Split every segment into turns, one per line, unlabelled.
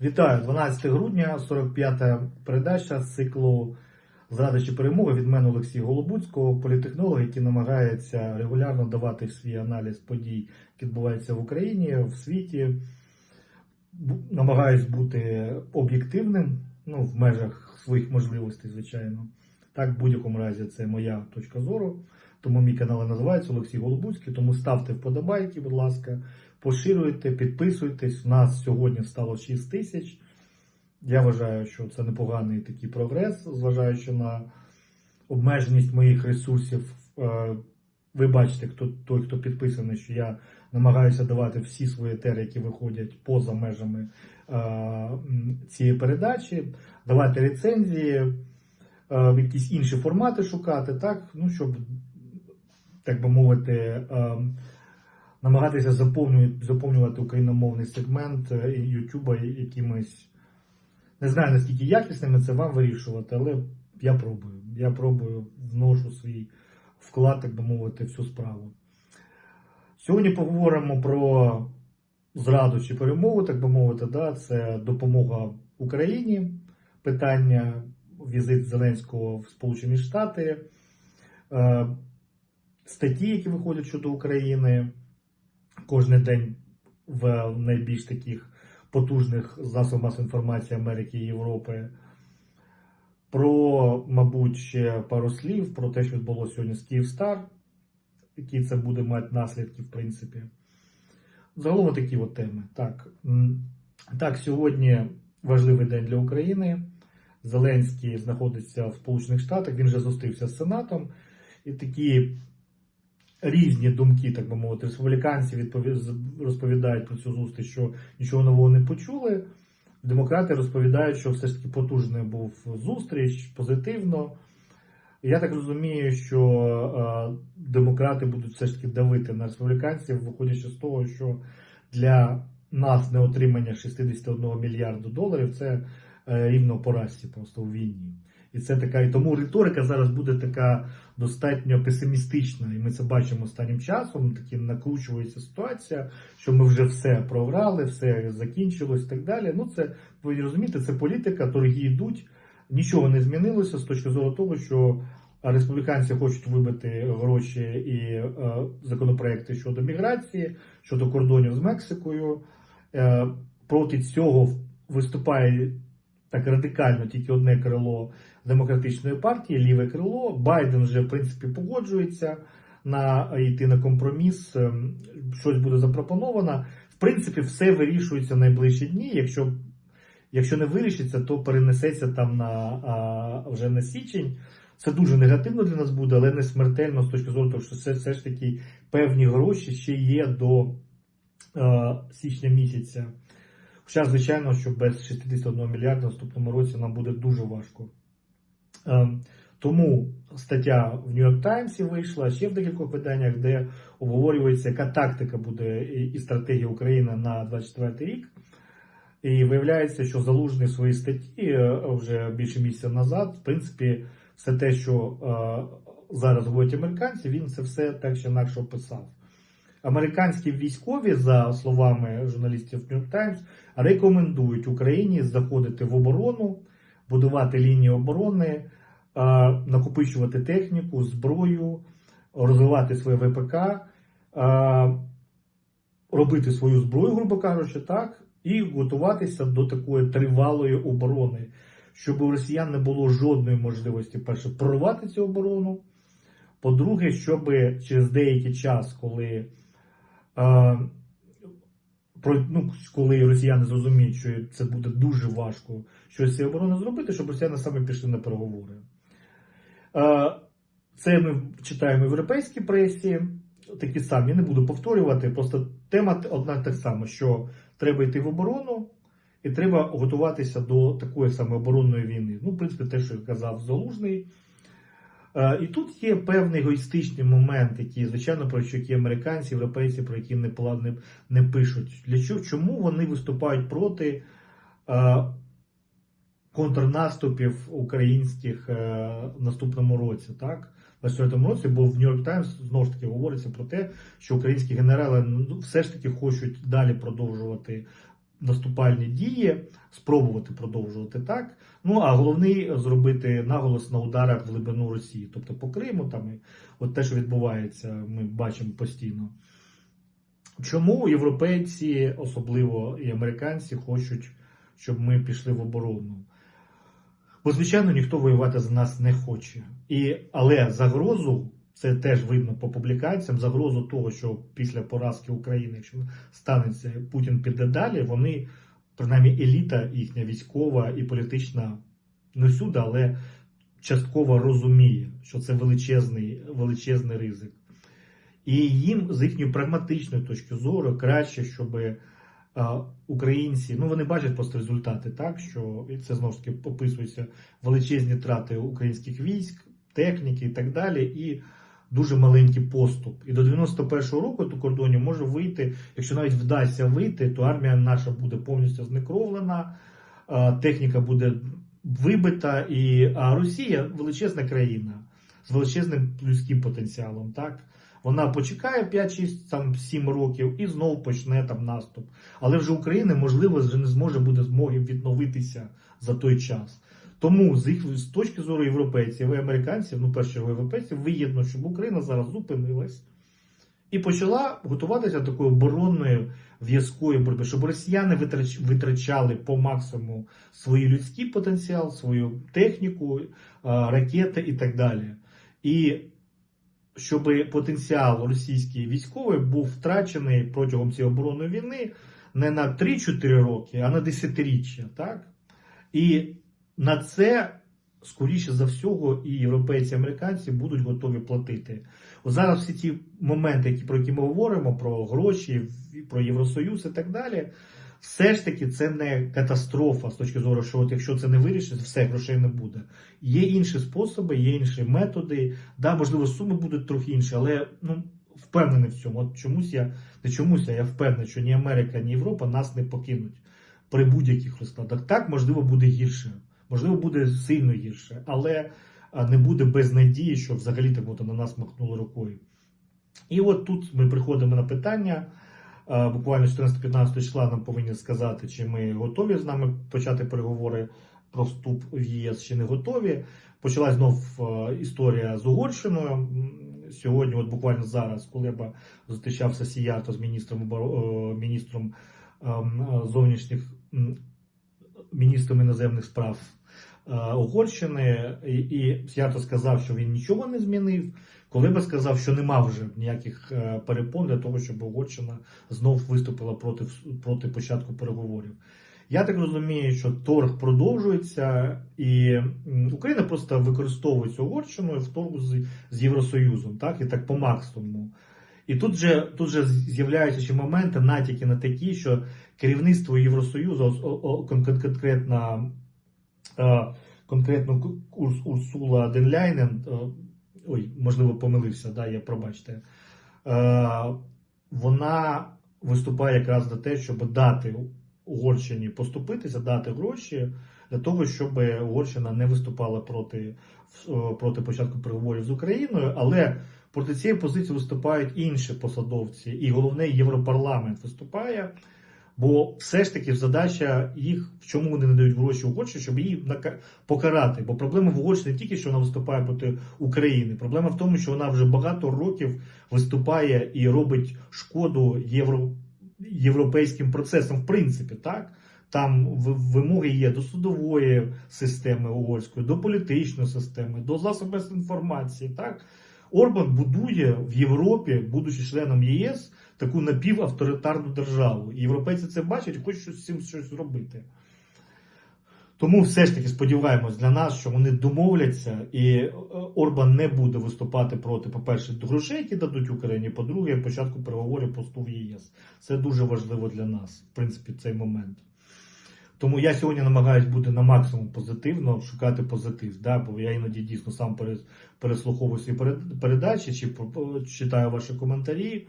Вітаю, 12 грудня, 45-та передача з циклу Зрада чи перемоги від мене Олексія Голобуцького, політехнолог, який намагається регулярно давати свій аналіз подій, які відбуваються в Україні, в світі. Намагаюсь бути об'єктивним, ну, в межах своїх можливостей, звичайно. Так, в будь-якому разі, це моя точка зору. Тому мій канал і називається Олексій Голобуцький. Тому ставте вподобайки, будь ласка, поширюйте, підписуйтесь. У нас сьогодні стало 6 тисяч. Я вважаю, що це непоганий такий прогрес, зважаючи на обмеженість моїх ресурсів. Е, Ви бачите, хто той, хто підписаний, що я намагаюся давати всі свої етери, які виходять поза межами е, цієї передачі, давати рецензії, якісь інші формати шукати, так, ну, щоб, так би мовити, е, намагатися заповнювати, заповнювати україномовний сегмент е, Ютуба якимись. Не знаю, наскільки якісними це вам вирішувати, але я пробую. Я пробую, вношу свій вклад, так би мовити, в цю справу. Сьогодні поговоримо про зраду чи перемогу, так би мовити, да? це допомога Україні, питання візит Зеленського в Сполучені Штати, е, статті, які виходять щодо України кожен день в найбільш таких потужних засобах масової інформації Америки і Європи. Про, мабуть, ще пару слів про те, що відбулося сьогодні з Київстар, які це буде мати наслідки, в принципі. Загалом такі от теми. Так, так, сьогодні важливий день для України. Зеленський знаходиться в Сполучених Штатах, він вже зустрівся з Сенатом. І такі різні думки, так би мовити, республіканці розповідають про цю зустріч, що нічого нового не почули. Демократи розповідають, що все ж таки потужний був зустріч, позитивно. Я так розумію, що е, демократи будуть все ж таки давити на республіканців, виходячи з того, що для нас не отримання 61 мільярду доларів це е, рівно поразці просто у війні. І це така, і тому риторика зараз буде така достатньо песимістична. І ми це бачимо останнім часом. Такі накручується ситуація, що ми вже все програли, все закінчилось і так далі. Ну, це ви розумієте, це політика, торги йдуть, нічого не змінилося з точки зору того, що республіканці хочуть вибити гроші і е, законопроекти щодо міграції, щодо кордонів з Мексикою. Е, проти цього виступає так радикально тільки одне крило демократичної партії, ліве крило. Байден вже в принципі погоджується на йти на компроміс. ем, Щось буде запропоновано. В принципі, все вирішується в найближчі дні. Якщо, якщо не вирішиться, то перенесеться там на а, вже на січень. Це дуже негативно для нас буде, але не смертельно з точки зору того, що це все ж таки певні гроші ще є до е, січня місяця. Хоча, звичайно, що без 61 мільярда в наступному році нам буде дуже важко. Ем, Тому стаття в Нью-Йорк Таймсі вийшла ще в декількох виданнях, де обговорюється, яка тактика буде і- стратегія України на 24 рік. І виявляється, що залужний в своїй статті е, вже більше місяця назад, в принципі, все те, що е, зараз говорять американці, він це все так чи інакше описав. Американські військові, за словами журналістів New Times, рекомендують Україні заходити в оборону, будувати лінії оборони, е, накопичувати техніку, зброю, розвивати своє ВПК, е, робити свою зброю, грубо кажучи, так, і готуватися до такої тривалої оборони, щоб у росіян не було жодної можливості, перше, прорвати цю оборону. По-друге, щоб через деякий час, коли, ну, коли росіяни зрозуміють, що це буде дуже важко щось оборони зробити, щоб росіяни саме пішли на переговори. Це ми читаємо в європейській пресі, такі самі, не буду повторювати, просто тема одна так само, що треба йти в оборону. І треба готуватися до такої саме оборонної війни. Ну, в принципі, те, що казав Залужний. Е, І тут є певний егоїстичний момент, який, звичайно, про що які американці, європейці, про які не, не, не пишуть. Для чого, чому вони виступають проти е, контрнаступів українських е, в наступному році, так? В 24 році, бо в Нью-Йорк Таймс знову ж таки говориться про те, що українські генерали ну, все ж таки хочуть далі продовжувати наступальні дії, спробувати продовжувати так. Ну а головний зробити наголос на ударах в глибину Росії, тобто по Криму, там і от те, що відбувається, ми бачимо постійно. Чому європейці, особливо і американці, хочуть, щоб ми пішли в оборону? Бо, звичайно, ніхто воювати за нас не хоче. І, але загрозу, це теж видно по публікаціям, загрозу того, що після поразки України, якщо станеться, Путін піде далі, вони, принаймні, еліта їхня військова і політична, не всюди, але частково розуміє, що це величезний, величезний ризик. І їм з їхньої прагматичної точки зору краще, щоб українці, ну вони бачать просто результати, так що це знову ж таки описується величезні трати українських військ, техніки і так далі, і дуже маленький поступ. І до 91-го року до кордонів може вийти, якщо навіть вдасться вийти, то армія наша буде повністю знекровлена, техніка буде вибита, і а Росія величезна країна з величезним людським потенціалом. так. Вона почекає 5-6, там 7 років і знову почне там наступ. Але вже Україна, можливо, вже не зможе буде змоги відновитися за той час. Тому з їх з точки зору європейців і американців, ну перш чергу європейців, вигідно, щоб Україна зараз зупинилась і почала готуватися до такої оборонної в'язкої боротьби, щоб росіяни витрач, витрачали по максимуму свій людський потенціал, свою техніку, ракети і так далі. І щоб потенціал російський військовий був втрачений протягом цієї оборонної війни не на 3-4 роки, а на десятиріччя. Так? І на це, скоріше за всього, і європейці, і американці будуть готові платити. От зараз всі ці моменти, які, про які ми говоримо, про гроші, про Євросоюз і так далі. Все ж таки, це не катастрофа з точки зору, що от якщо це не вирішить, все грошей не буде. Є інші способи, є інші методи. Да, можливо, суми будуть трохи інші, але ну впевнений в цьому. От чомусь я не чомусь, а я впевнений, що ні Америка, ні Європа нас не покинуть при будь-яких розкладах. Так, можливо, буде гірше, можливо, буде сильно гірше, але не буде без надії, що взагалі так на нас махнули рукою. І от тут ми приходимо на питання. Буквально 14-15 числа нам повинні сказати, чи ми готові з нами почати переговори про вступ в ЄС, чи не готові. Почалась знов історія з Угорщиною. Сьогодні, от буквально зараз, Кулеба зустрічався Сіярто з міністром міністром зовнішніх міністром іноземних справ Угорщини, і Сіярто сказав, що він нічого не змінив. Коли би сказав, що нема вже ніяких е, перепон для того, щоб Угорщина знов виступила проти проти початку переговорів. Я так розумію, що торг продовжується, і Україна просто використовує цю Угорщину в торгу з, з Євросоюзом, так і так по максимуму. І тут же тут же з'являються ще моменти, натяки на такі, що керівництво Євросоюзу, конкретно е, конкретно Урсула Денляйнен, е, ой, можливо, помилився, да, я пробачте, е, вона виступає якраз за те, щоб дати Угорщині поступитися, дати гроші для того, щоб Угорщина не виступала проти, проти початку переговорів з Україною, але проти цієї позиції виступають інші посадовці, і головне Європарламент виступає. Бо все ж таки задача їх, в чому вони не дають гроші Угорщині, щоб її покарати. Бо проблема в Угорщині не тільки, що вона виступає проти України. Проблема в тому, що вона вже багато років виступає і робить шкоду євро, європейським процесам, в принципі, так. Там вимоги є до судової системи угорської, до політичної системи, до засобів інформації. Так Орбан будує в Європі, будучи членом ЄС, таку напівавторитарну державу. І європейці це бачать і хочуть з цим щось зробити. Тому все ж таки сподіваємось для нас, що вони домовляться, і е, Орбан не буде виступати проти, по-перше, грошей, які дадуть Україні, по-друге, початку переговорів посту в єС. Це дуже важливо для нас, в принципі, цей момент. Тому я сьогодні намагаюся бути на максимум позитивно, шукати позитив. Да? Бо я іноді дійсно сам переслуховую свої передачі, чи читаю ваші коментарі,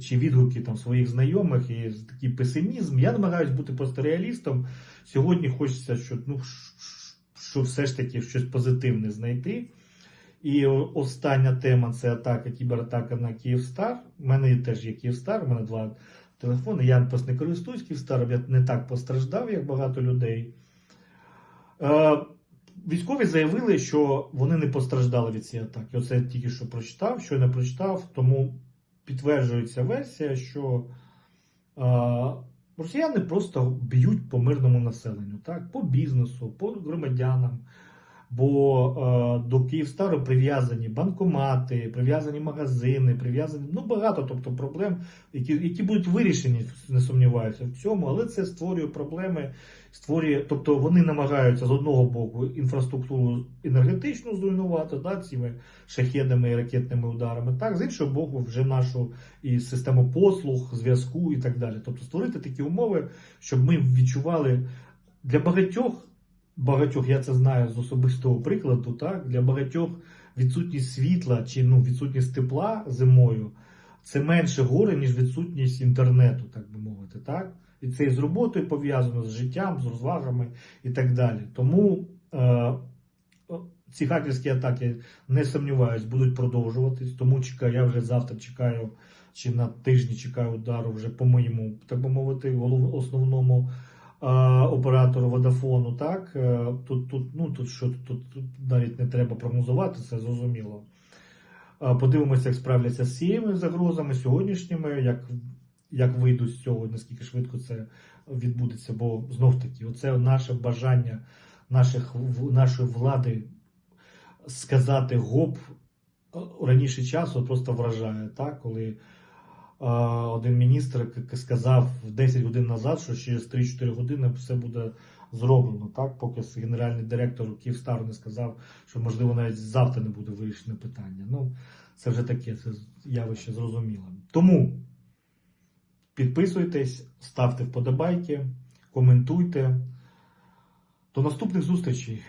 чи відгуки там своїх знайомих і такий песимізм. Я намагаюся бути просто реалістом. Сьогодні хочеться, що, ну, що все ж таки щось позитивне знайти. І остання тема це атака, кібератака на Київстар. У мене теж є Київстар, у мене два телефони. Я просто не користуюсь Київстаром, я не так постраждав, як багато людей. Е, Військові заявили, що вони не постраждали від цієї атаки. Оце я тільки що прочитав, що не прочитав, тому підтверджується версія, що е, росіяни просто б'ють по мирному населенню, так? по бізнесу, по громадянам. Бо е, до Київстару прив'язані банкомати, прив'язані магазини, прив'язані ну багато тобто проблем, які, які будуть вирішені, не сумніваюся в цьому, але це створює проблеми, створює, тобто вони намагаються з одного боку інфраструктуру енергетичну зруйнувати да, цими шахедами і ракетними ударами, так з іншого боку, вже нашу і систему послуг, зв'язку і так далі. Тобто створити такі умови, щоб ми відчували для багатьох багатьох, я це знаю з особистого прикладу, так, для багатьох відсутність світла чи ну, відсутність тепла зимою це менше горе, ніж відсутність інтернету, так би мовити. так? І це і з роботою пов'язано, з життям, з розвагами і так далі. Тому е, ці хакерські атаки, не сумніваюсь, будуть продовжуватись. Тому чекаю, я вже завтра чекаю, чи на тижні чекаю удару вже по моєму, так би мовити, основному оператору Водафону. Так Е, тут, тут, ну тут що тут, тут навіть не треба прогнозувати, це зрозуміло. Подивимося, як справляться з цими загрозами сьогоднішніми, як, як вийдуть з цього, наскільки швидко це відбудеться. Бо знов таки, оце наше бажання наших, нашої влади сказати гоп раніше часу просто вражає, так? коли один міністр сказав 10 годин назад, що через 3-4 години все буде зроблено, так? поки генеральний директор Київстару не сказав, що можливо навіть завтра не буде вирішено питання. Ну, це вже таке, це явище зрозуміле. Тому підписуйтесь, ставте вподобайки, коментуйте. До наступних зустрічей.